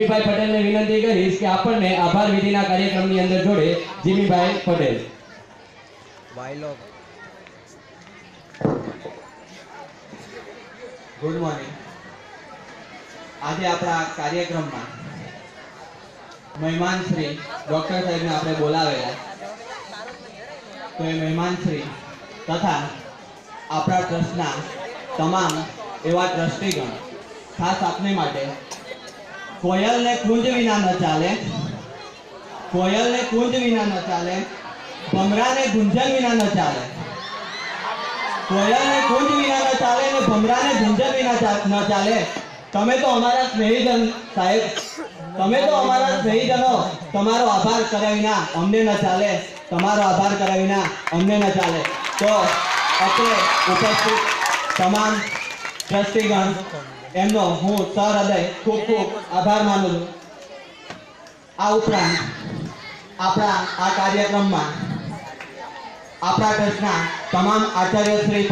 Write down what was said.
જીમીભાઈ પટેલને વિનંતી કરીશ કે આપણને આભાર વિધિના કાર્યક્રમની અંદર જોડે જીમીભાઈ પટેલ. ગુડ મોર્નિંગ આજે આપણા કાર્યક્રમમાં મહેમાન શ્રી ડોક્ટર સાહેબને આપણે બોલાવેલા. તો એ મહેમાન શ્રી તથા આપણા ટ્રસ્ટના તમામ એવા ટ્રસ્ટીગણ ખાસ આપને માટે કોયલને કુંજ વિના ન ચાલે. કોયલને કુંજ વિના ન ચાલે. ભમરાને ગુંજન વિના ન ચાલે. કોયલને કુંજ વિના ન ચાલે ને ભમરાને ગુંજન વિના ન ચાલે. તમે તો અમારા સ્નેહીજન, સાહેબ. તમે તો અમારા સ્નેહીજનો, તમારો આભાર કર્યા વિના અમને ન ચાલે. તમારો આભાર કર્યા વિના અમને ન ચાલે. તો અત્રે ઉપસ્થિત તમામ ટ્રસ્ટીગણ એમનો હું સહૃદય ખૂબ ખૂબ આભાર માનું છું. આ ઉપરાંત આપણા આ કાર્યક્રમમાં આપણા ટ્રસ્ટના તમામ આચાર્યશ્રી